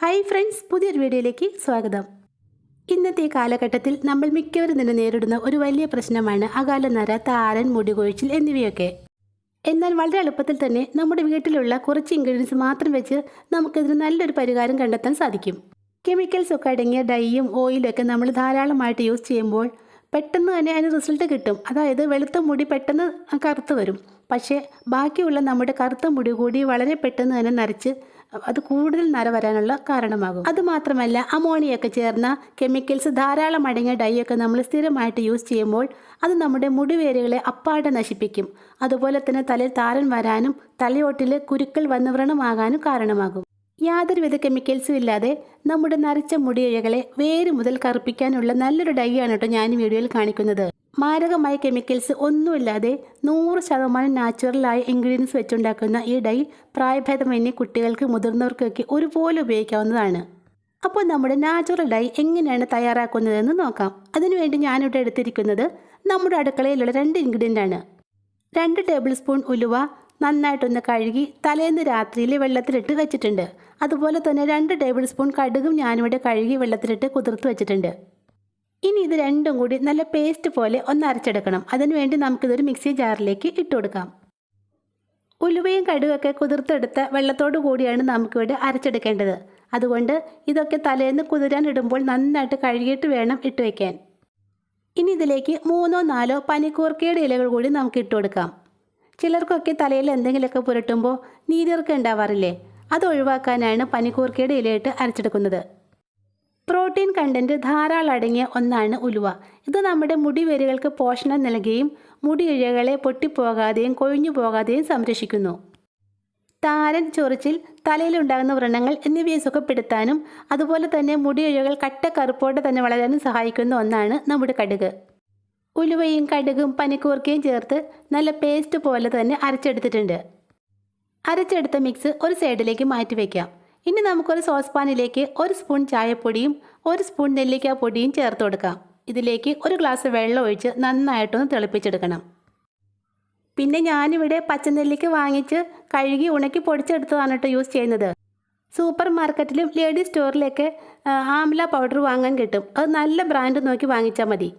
Hi friends പുതിയൊരു വീഡിയോയിലേക്ക് സ്വാഗതം. ഇന്നത്തെ കാലഘട്ടത്തിൽ നമ്മൾ മിക്കവരും തന്നെ നേരിടുന്ന ഒരു വലിയ പ്രശ്നമാണ് അകാലനര താരൻ മുടികൊഴിച്ചിൽ എന്നിവയൊക്കെ. എന്നാൽ വളരെ എളുപ്പത്തിൽ തന്നെ നമ്മുടെ വീട്ടിലുള്ള കുറച്ച് ഇൻഗ്രീഡിയൻസ് മാത്രം വെച്ച് നമുക്കിതിന് നല്ലൊരു പരിഹാരം കണ്ടെത്താൻ സാധിക്കും. കെമിക്കൽസ് ഒക്കെ അടങ്ങിയ ഡൈയും ഓയിലും ഒക്കെ നമ്മൾ ധാരാളമായിട്ട് യൂസ് ചെയ്യുമ്പോൾ പെട്ടെന്ന് തന്നെ അതിന് റിസൾട്ട് കിട്ടും. അതായത് വെളുത്ത മുടി പെട്ടെന്ന് കറുത്ത് വരും. പക്ഷേ ബാക്കിയുള്ള നമ്മുടെ കറുത്ത മുടി കൂടി വളരെ പെട്ടെന്ന് തന്നെ നരച്ച് അത് കൂടുതൽ നര വരാനുള്ള കാരണമാകും. അതുമാത്രമല്ല അമോണിയൊക്കെ ചേർന്ന കെമിക്കൽസ് ധാരാളം അടങ്ങിയ ഡൈയൊക്കെ നമ്മൾ സ്ഥിരമായിട്ട് യൂസ് ചെയ്യുമ്പോൾ അത് നമ്മുടെ മുടിവേരുകളെ അപ്പാടെ നശിപ്പിക്കും. അതുപോലെ തന്നെ തലയിൽ താരൻ വരാനും തലയോട്ടിൽ കുരുക്കൾ വന്ന് വ്രണമാകാനും കാരണമാകും. യാതൊരുവിധ കെമിക്കൽസും ഇല്ലാതെ നമ്മുടെ നരച്ച മുടിയിഴകളെ വേര് മുതൽ കറുപ്പിക്കാനുള്ള നല്ലൊരു ഡൈ ആണ് കേട്ടോ ഞാൻ വീഡിയോയിൽ കാണിക്കുന്നത്. മാരകമായ കെമിക്കൽസ് ഒന്നുമില്ലാതെ നൂറ് ശതമാനം നാച്ചുറലായ ഇൻഗ്രീഡിയൻസ് വെച്ചുണ്ടാക്കുന്ന ഈ ഡൈ പ്രായഭേദമന്യേ കുട്ടികൾക്ക് മുതിർന്നവർക്കൊക്കെ ഒരുപോലെ ഉപയോഗിക്കാവുന്നതാണ്. അപ്പോൾ നമ്മുടെ നാച്ചുറൽ ഡൈ എങ്ങനെയാണ് തയ്യാറാക്കുന്നതെന്ന് നോക്കാം. അതിനുവേണ്ടി ഞാനിവിടെ എടുത്തിരിക്കുന്നത് നമ്മുടെ അടുക്കളയിലുള്ള രണ്ട് ഇൻഗ്രീഡിയന്റ് ആണ് രണ്ട് ടേബിൾ സ്പൂൺ ഉലുവ നന്നായിട്ടൊന്ന് കഴുകി തലേന്ന് രാത്രിയിൽ വെള്ളത്തിലിട്ട് വെച്ചിട്ടുണ്ട്. അതുപോലെ തന്നെ രണ്ട് ടേബിൾ സ്പൂൺ കടുകും ഞാനിവിടെ കഴുകി വെള്ളത്തിലിട്ട് കുതിർത്ത് വെച്ചിട്ടുണ്ട്. ഇനി ഇത് രണ്ടും കൂടി നല്ല പേസ്റ്റ് പോലെ ഒന്ന് അരച്ചെടുക്കണം. അതിനുവേണ്ടി നമുക്കിതൊരു മിക്സി ജാറിലേക്ക് ഇട്ട് കൊടുക്കാം. ഉലുവയും കടുകൊക്കെ കുതിർത്തെടുത്ത വെള്ളത്തോടു കൂടിയാണ് നമുക്കിവിടെ അരച്ചെടുക്കേണ്ടത്. അതുകൊണ്ട് ഇതൊക്കെ തലേന്ന് കുതിരാൻ ഇടുമ്പോൾ നന്നായിട്ട് കഴുകിയിട്ട് വേണം ഇട്ട് വയ്ക്കാൻ ഇനി ഇതിലേക്ക് മൂന്നോ നാലോ പനിക്കൂർക്കയുടെ ഇലകൾ കൂടി നമുക്ക് ഇട്ട് കൊടുക്കാം. ചിലർക്കൊക്കെ തലയിൽ എന്തെങ്കിലുമൊക്കെ പുരട്ടുമ്പോൾ നീരിറക്കം ഉണ്ടാവാറില്ലേ? അത് ഒഴിവാക്കാനാണ് പനിക്കൂർക്കയുടെ ഇലയിട്ട് അരച്ചെടുക്കുന്നത്. പ്രോട്ടീൻ കണ്ടന്റ് ധാരാളം അടങ്ങിയ ഒന്നാണ് ഉലുവ. ഇത് നമ്മുടെ മുടി വേരുകൾക്ക് പോഷണം നൽകുകയും മുടി ഇഴകളെ പൊട്ടിപ്പോകാതെയും കൊഴിഞ്ഞു പോകാതെയും സംരക്ഷിക്കുന്നു. താരൻ ചൊറിച്ചിൽ തലയിലുണ്ടാകുന്ന വ്രണങ്ങൾ എന്നിവയെ സുഖപ്പെടുത്താനും അതുപോലെ തന്നെ മുടിയിഴകൾ കട്ട കറുപ്പോടെ തന്നെ വളരാനും സഹായിക്കുന്ന ഒന്നാണ് നമ്മുടെ കടുക്. ഉലുവയും കടുകും പനിക്കൂർക്കയും ചേർത്ത് നല്ല പേസ്റ്റ് പോലെ തന്നെ അരച്ചെടുത്തിട്ടുണ്ട്. അരച്ചെടുത്ത മിക്സ് ഒരു സൈഡിലേക്ക് മാറ്റി വയ്ക്കാം ഇനി നമുക്കൊരു സോസ് പാനിലേക്ക് ഒരു സ്പൂൺ ചായപ്പൊടിയും ഒരു സ്പൂൺ നെല്ലിക്ക പൊടിയും ചേർത്ത് കൊടുക്കാം. ഇതിലേക്ക് ഒരു ഗ്ലാസ് വെള്ളം ഒഴിച്ച് നന്നായിട്ടൊന്ന് തിളപ്പിച്ചെടുക്കണം. പിന്നെ ഞാനിവിടെ പച്ചനെല്ലിക്ക വാങ്ങിച്ച് കഴുകി ഉണക്കി പൊടിച്ചെടുത്തതാണ് കേട്ടോ യൂസ് ചെയ്യുന്നത്. സൂപ്പർ മാർക്കറ്റിലും ലേഡീസ് സ്റ്റോറിലൊക്കെ ആംല പൗഡർ വാങ്ങാൻ കിട്ടും. അത് നല്ല ബ്രാൻഡ് നോക്കി വാങ്ങിച്ചാൽ മതി.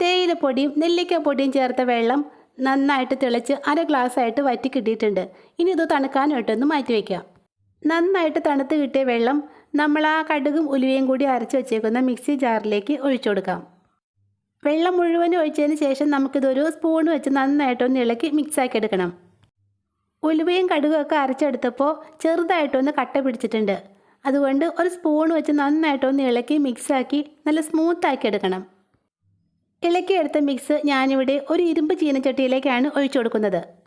തേയിലപ്പൊടിയും നെല്ലിക്ക പൊടിയും ചേർത്ത വെള്ളം നന്നായിട്ട് തിളച്ച് അര ഗ്ലാസ് ആയിട്ട് വറ്റി കിട്ടിയിട്ടുണ്ട്. ഇനി ഇത് തണുക്കാനായിട്ടൊന്ന് മാറ്റി വയ്ക്കാം നന്നായിട്ട് തണുത്ത് കിട്ടിയ വെള്ളം നമ്മൾ ആ കടുകും ഉലുവയും കൂടി അരച്ച് വെച്ചേക്കുന്ന മിക്സി ജാറിലേക്ക് ഒഴിച്ചു കൊടുക്കാം. വെള്ളം മുഴുവനും ഒഴിച്ചതിന് ശേഷം നമുക്കിതൊരു സ്പൂൺ വെച്ച് നന്നായിട്ടൊന്ന് ഇളക്കി മിക്സാക്കി എടുക്കണം. ഉലുവയും കടുകും ഒക്കെ അരച്ചെടുത്തപ്പോൾ ചെറുതായിട്ടൊന്ന് കട്ട പിടിച്ചിട്ടുണ്ട്. അതുകൊണ്ട് ഒരു സ്പൂൺ വെച്ച് നന്നായിട്ടൊന്ന് ഇളക്കി മിക്സാക്കി നല്ല സ്മൂത്താക്കി എടുക്കണം. ഇളക്കിയെടുത്ത മിക്സ് ഞാനിവിടെ ഒരു ഇരുമ്പ് ചീനച്ചട്ടിയിലേക്കാണ് ഒഴിച്ചു കൊടുക്കുന്നത്.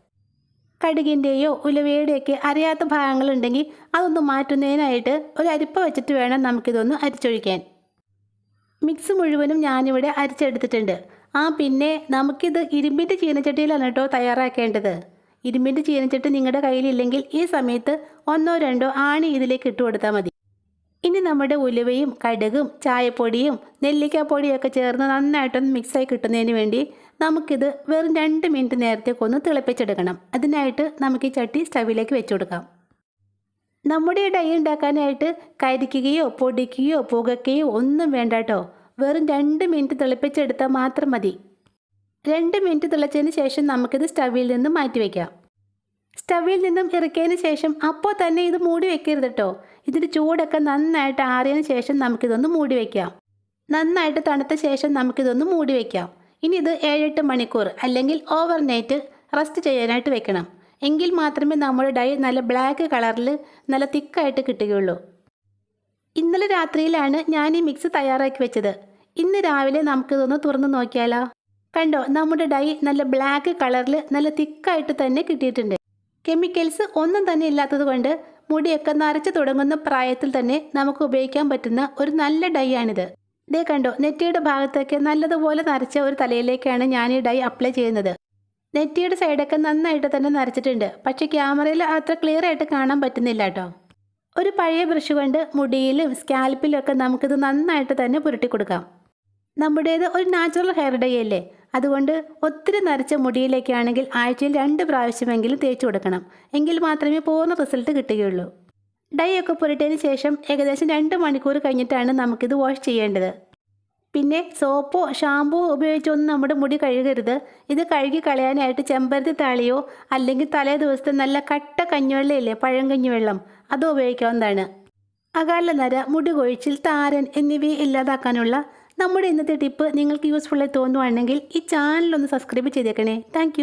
കടുകിന്റെയോ ഉലുവയുടെയൊക്കെ അറിയാത്ത ഭാഗങ്ങളുണ്ടെങ്കിൽ അതൊന്ന് മാറ്റുന്നതിനായിട്ട് ഒരു അരിപ്പ വെച്ചിട്ട് വേണം നമുക്കിതൊന്ന് അരിച്ചൊഴിക്കാൻ. മിക്സ് മുഴുവനും ഞാനിവിടെ അരിച്ചെടുത്തിട്ടുണ്ട്. ആ പിന്നെ നമുക്കിത് ഇരുമ്പിന്റെ ചീനച്ചട്ടിയിലാണ് കേട്ടോ തയ്യാറാക്കേണ്ടത്. ഇരുമ്പിന്റെ ചീനച്ചട്ടി നിങ്ങളുടെ കയ്യിലില്ലെങ്കിൽ ഈ സമയത്ത് ഒന്നോ രണ്ടോ ആണി ഇതിലേക്ക് ഇട്ട് കൊടുത്താൽ മതി. ഇനി നമ്മുടെ ഉലുവയും കടുകും ചായപ്പൊടിയും നെല്ലിക്കാപ്പൊടിയും ഒക്കെ ചേർന്ന് നന്നായിട്ടൊന്ന് മിക്സായി കിട്ടുന്നതിന് വേണ്ടി നമുക്കിത് വെറും രണ്ട് മിനിറ്റ് നേരത്തേക്ക് ഒന്ന് തിളപ്പിച്ചെടുക്കണം. അതിനായിട്ട് നമുക്ക് ഈ ചട്ടി സ്റ്റവിലേക്ക് വെച്ചു കൊടുക്കാം. നമ്മുടെ ഡൈ ഉണ്ടാക്കാനായിട്ട് കരിക്കുകയോ പൊടിക്കുകയോ പുകയ്ക്കുകയോ ഒന്നും വേണ്ട കേട്ടോ. വെറും രണ്ട് മിനിറ്റ് തിളപ്പിച്ചെടുത്താൽ മാത്രം മതി. രണ്ട് മിനിറ്റ് തിളച്ചതിന് ശേഷം നമുക്കിത് സ്റ്റവിൽ നിന്ന് മാറ്റി വയ്ക്കാം സ്റ്റവിൽ നിന്നും ഇറക്കിയതിന് ശേഷം അപ്പോൾ തന്നെ ഇത് മൂടി വെക്കരുത് കേട്ടോ. ഇതിന്റെ ചൂടൊക്കെ നന്നായിട്ട് ആറിയതിന് ശേഷം നമുക്കിതൊന്ന് മൂടി വയ്ക്കാം നന്നായിട്ട് തണുത്ത ശേഷം നമുക്കിതൊന്ന് മൂടി വയ്ക്കാം ഇനി ഇത് ഏഴെട്ട് മണിക്കൂർ അല്ലെങ്കിൽ ഓവർ നൈറ്റ് റെസ്റ്റ് ചെയ്യാനായിട്ട് വെക്കണം. എങ്കിൽ മാത്രമേ നമ്മുടെ ഡൈ നല്ല ബ്ലാക്ക് കളറിൽ നല്ല തിക്കായിട്ട് കിട്ടുകയുള്ളൂ. ഇന്നലെ രാത്രിയിലാണ് ഞാൻ ഈ മിക്സ് തയ്യാറാക്കി വെച്ചത്. ഇന്ന് രാവിലെ നമുക്കിതൊന്ന് തുറന്നു നോക്കിയാലോ? കണ്ടോ നമ്മുടെ ഡൈ നല്ല ബ്ലാക്ക് കളറിൽ നല്ല തിക്കായിട്ട് തന്നെ കിട്ടിയിട്ടുണ്ട്. കെമിക്കൽസ് ഒന്നും തന്നെ ഇല്ലാത്തത് മുടിയൊക്കെ നരച്ചു തുടങ്ങുന്ന പ്രായത്തിൽ തന്നെ നമുക്ക് ഉപയോഗിക്കാൻ പറ്റുന്ന ഒരു നല്ല ഡൈ ആണിത്. ദേ കണ്ടോ നെറ്റിയുടെ ഭാഗത്തേക്ക് നല്ലതുപോലെ നരച്ച ഒരു തലയിലേക്കാണ് ഞാൻ ഈ ഡൈ അപ്ലൈ ചെയ്യുന്നത്. നെറ്റിയുടെ സൈഡൊക്കെ നന്നായിട്ട് തന്നെ നരച്ചിട്ടുണ്ട്. പക്ഷേ ക്യാമറയിൽ അത്ര ക്ലിയർ ആയിട്ട് കാണാൻ പറ്റുന്നില്ല കേട്ടോ. ഒരു പഴയ ബ്രഷ് കൊണ്ട് മുടിയിലും സ്കാൽപ്പിലും ഒക്കെ നമുക്കിത് നന്നായിട്ട് തന്നെ പുരട്ടി കൊടുക്കാം. നമ്മുടേത് ഒരു നാച്ചുറൽ ഹെയർ ഡൈ അല്ലേ? അതുകൊണ്ട് ഒത്തിരി നരച്ച മുടിയിലേക്കാണെങ്കിൽ ആഴ്ചയിൽ രണ്ട് പ്രാവശ്യമെങ്കിലും തേച്ച് കൊടുക്കണം. എങ്കിൽ മാത്രമേ പൂർണ റിസൾട്ട് കിട്ടുകയുള്ളൂ. ഡൈ ഒക്കെ പുരട്ടിയതിന് ശേഷം ഏകദേശം രണ്ട് മണിക്കൂർ കഴിഞ്ഞിട്ടാണ് നമുക്കിത് വാഷ് ചെയ്യേണ്ടത്. പിന്നെ സോപ്പോ ഷാമ്പൂ ഉപയോഗിച്ചൊന്നും നമ്മുടെ മുടി കഴുകരുത്. ഇത് കഴുകി കളയാനായിട്ട് ചെമ്പരത്തി താളിയോ അല്ലെങ്കിൽ തലേ ദിവസത്തെ നല്ല കട്ട കഞ്ഞിവെള്ളം ഇല്ലേ പഴം കഞ്ഞിവെള്ളം അത് ഉപയോഗിക്കാവുന്നതാണ്. അകാല നര മുടി കൊഴിച്ചിൽ താരൻ എന്നിവയെ ഇല്ലാതാക്കാനുള്ള നമ്മുടെ ഇന്നത്തെ ടിപ്പ് നിങ്ങൾക്ക് യൂസ്ഫുള്ളായി തോന്നുവാണെങ്കിൽ ഈ ചാനലൊന്ന് സബ്സ്ക്രൈബ് ചെയ്തേക്കണേ. താങ്ക്